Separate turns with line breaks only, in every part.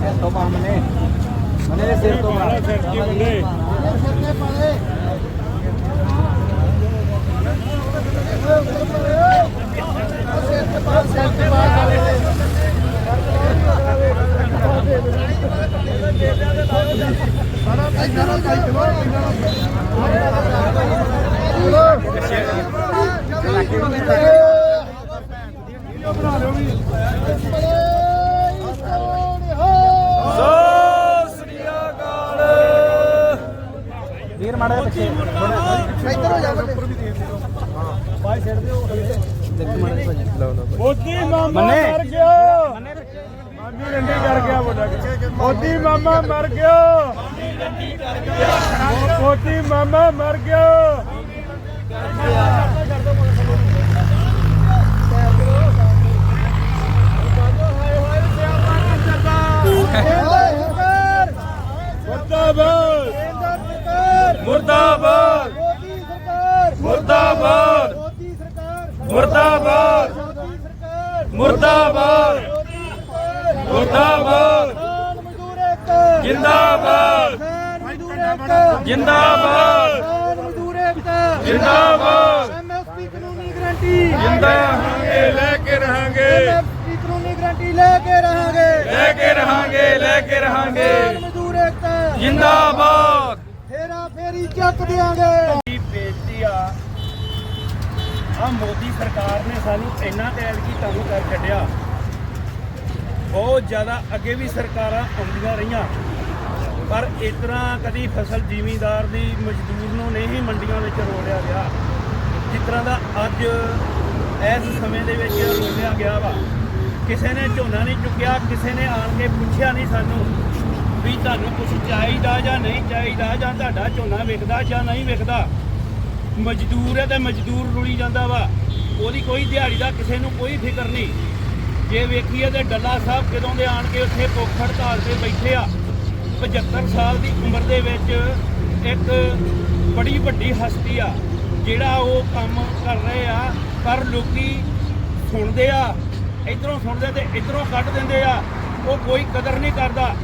ਸਿਰ ਤੋਂ ਪਾ ਮਨੇ। ਮਨੇ ਸਿਰ ਤੋਂ ਪਾ।
ਸਿਰ ਕੀ ਬੰਦੇ ਸੋ
ਮਾੜਾ ਪਿੱਛੇ ਇੱਧਰ ਹੋ ਜਾ ਬਾਈ ਛੱਡ ਦਿਓ ਦੇਖ ਮਾੜਾ ਭਾਜੀ ਲਓ ਲਓ
ਮੋਦੀ ਮਾਮਾ ਮਰ ਗਿਆ
ਮਨੇ
ਮਾਮੀ ਰੰਡੀ ਕਰ ਗਿਆ ਮੁੰਡਾ ਮੋਦੀ ਮਾਮਾ ਮਰ ਗਿਆ ਮੋਦੀ ਮਾਮਾ ਮਰ ਗਿਆ ਮੁਰਦਾਬਾਦ ਮੁਰਦਾਬਾਦ। ਮੁਰਦਾਬਾਦ। ਮੁਰਦਾਬਾਦ। ਮੁਰਦਾਬਾਦ। ਮੁਰਦਾਬਾਦ। ਜਿੰਦਾਬਾਦ। ਜਿੰਦਾਬਾਦ। ਜਿੰਦਾਬਾਦ।
ਐਮਐਸਪੀ ਕਾਨੂੰਨੀ ਗਰੰਟੀ।
ਜਿੰਦਾ ਰਹਾਂਗੇ ਲੈ ਕੇ ਰਹਾਂਗੇ।
ਐਮਐਸਪੀ ਕਾਨੂੰਨੀ ਗਰੰਟੀ ਲੈ ਕੇ ਰਹਾਂਗੇ।
ਲੈ ਕੇ ਰਹਾਂਗੇ ਲੈ ਕੇ ਰਹਾਂਗੇ।
ਮਜ਼ਦੂਰ ਏਕਤਾ
ਜਿੰਦਾਬਾਦ।
ਚੱਕ ਦਿਆਂਗੇ
ਦੀ ਬੇਇੱਜ਼ਤੀ ਆ? ਆ ਮੋਦੀ ਸਰਕਾਰ ਨੇ ਸਾਨੂੰ ਇੰਨਾ ਟੈਲ ਕੀ ਤੁਹਾਨੂੰ ਕਰ ਛੱਡਿਆ। ਬਹੁਤ ਜ਼ਿਆਦਾ ਅੱਗੇ ਵੀ ਸਰਕਾਰਾਂ ਆਉਂਦੀਆਂ ਰਹੀਆਂ। ਪਰ ਇਸ ਤਰ੍ਹਾਂ ਕਦੀ ਫਸਲ ਜ਼ਿਮੀਂਦਾਰ ਦੀ ਮਜ਼ਦੂਰ ਨੂੰ ਨਹੀਂ ਮੰਡੀਆਂ ਵਿੱਚ ਰੋਲਿਆ ਗਿਆ। ਜਿਸ ਤਰ੍ਹਾਂ ਦਾ ਅੱਜ ਇਸ ਸਮੇਂ ਦੇ ਵਿੱਚ ਰੋਲਿਆ ਗਿਆ ਵਾ। ਕਿਸੇ ਨੇ ਝੋਨਾ ਨਹੀਂ ਚੁੱਕਿਆ, ਕਿਸੇ ਨੇ ਆਣ ਕੇ ਪੁੱਛਿਆ ਨਹੀਂ ਸਾਨੂੰ। ਵੀ ਤੁਹਾਨੂੰ ਕੁਝ ਚਾਹੀਦਾ ਜਾਂ ਨਹੀਂ ਚਾਹੀਦਾ, ਜਾਂ ਤੁਹਾਡਾ ਝੋਨਾ ਵਿਕਦਾ ਜਾਂ ਨਹੀਂ ਵਿਕਦਾ। ਮਜ਼ਦੂਰ ਹੈ ਤੇ ਮਜ਼ਦੂਰ ਰੁਲੀ ਜਾਂਦਾ ਵਾ। ਉਹਦੀ ਕੋਈ ਦਿਹਾੜੀ ਦਾ ਕਿਸੇ ਨੂੰ ਕੋਈ ਫਿਕਰ ਨਹੀਂ। ਜੇ ਵੇਖੀਏ ਤੇ ਡੱਲਾ ਸਾਹਿਬ ਕਿਦੋਂ ਦੇ ਆਣ ਕੇ ਉੱਥੇ ਭੁੱਖ ਹੜਤਾਲ ਤੇ ਬੈਠੇ ਆ 75 ਸਾਲ ਦੀ ਉਮਰ ਦੇ ਵਿੱਚ ਇੱਕ ਬੜੀ ਵੱਡੀ ਹਸਤੀ ਆ, ਜਿਹੜਾ ਉਹ ਕੰਮ ਕਰ ਰਹੇ ਆ, ਪਰ ਲੋਕੀ ਸੁਣਦੇ ਆ, ਇਧਰੋਂ ਸੁਣਦੇ ਤੇ ਇਧਰੋਂ ਕੱਢ ਦਿੰਦੇ ਆ, ਉਹ ਕੋਈ ਕਦਰ ਨਹੀਂ ਕਰਦਾ।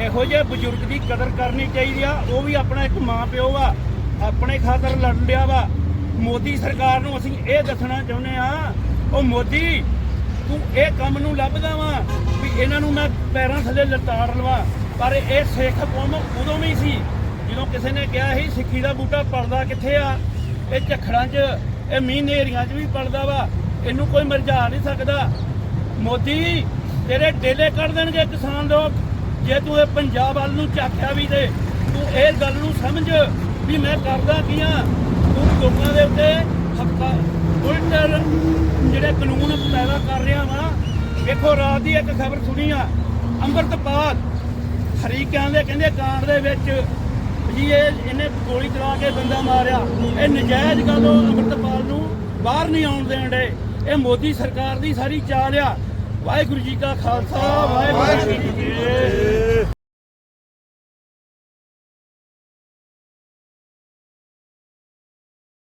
ਇਹੋ ਜਿਹੇ ਬਜ਼ੁਰਗ ਦੀ ਕਦਰ ਕਰਨੀ ਚਾਹੀਦੀ ਆ, ਉਹ ਵੀ ਆਪਣਾ ਇੱਕ ਮਾਂ ਪਿਓ ਆ, ਆਪਣੇ ਖਾਤਰ ਲੜਨ ਡਿਆ ਵਾ। ਮੋਦੀ ਸਰਕਾਰ ਨੂੰ ਅਸੀਂ ਇਹ ਦੱਸਣਾ ਚਾਹੁੰਦੇ ਆ, ਉਹ ਮੋਦੀ, ਤੂੰ ਇਹ ਕੰਮ ਨੂੰ ਲੱਭਦਾ ਵਾ ਵੀ ਇਹਨਾਂ ਨੂੰ ਮੈਂ ਪੈਰਾਂ ਥੱਲੇ ਲਤਾੜ ਲਵਾ। ਪਰ ਇਹ ਸਿੱਖ ਕੌਮ ਉਦੋਂ ਵੀ ਸੀ, ਜਦੋਂ ਕਿਸੇ ਨੇ ਕਿਹਾ ਸੀ, ਸਿੱਖੀ ਦਾ ਬੂਟਾ ਪਲਦਾ ਕਿੱਥੇ ਆ? ਇਹ ਝਖੜਾਂ 'ਚ, ਇਹ ਮੀਂਹ ਨੇਰੀਆਂ 'ਚ ਵੀ ਪਲਦਾ ਵਾ। ਇਹਨੂੰ ਕੋਈ ਮਰਜਾ ਨਹੀਂ ਸਕਦਾ। ਮੋਦੀ, ਤੇਰੇ ਡੇਲੇ ਕੱਢ ਦੇਣਗੇ ਕਿਸਾਨ ਲੋਕ। ਜੇ ਤੂੰ ਇਹ ਪੰਜਾਬ ਵੱਲ ਨੂੰ ਝਾਕਿਆ ਵੀ ਤੇ ਤੂੰ ਇਹ ਗੱਲ ਨੂੰ ਸਮਝ ਵੀ ਮੈਂ ਕਰਦਾ ਕੀ ਆ? ਤੂੰ ਲੋਕਾਂ ਦੇ ਉੱਤੇ ਹੱਕਾ ਉਲਟਰ ਜਿਹੜੇ ਕਾਨੂੰਨ ਪੈਦਾ ਕਰ ਰਿਹਾ ਵਾ ਵੇਖੋ ਰਾਤ ਦੀ ਇੱਕ ਖਬਰ ਸੁਣੀ ਆ, ਅੰਮ੍ਰਿਤਪਾਲ ਹਰੀਕਿਆਂ ਦੇ ਕਹਿੰਦੇ ਕਾਂਡ ਦੇ ਵਿੱਚ ਜੀ ਇਹ ਇਹਨੇ ਗੋਲੀ ਚਲਾ ਕੇ ਬੰਦਾ ਮਾਰਿਆ। ਇਹ ਨਜਾਇਜ਼ ਗੱਲੋਂ ਅੰਮ੍ਰਿਤਪਾਲ ਨੂੰ ਬਾਹਰ ਨਹੀਂ ਆਉਣ ਦੇਣ ਦੇ ਇਹ ਮੋਦੀ ਸਰਕਾਰ ਦੀ ਸਾਰੀ ਚਾਲ ਆ। ਵਾਹਿਗੁਰੂ ਜੀ ਕਾ ਖਾਲਸਾ, ਵਾਹਿਗੁਰੂ ਜੀ ਕੀ ਫਤਿਹ।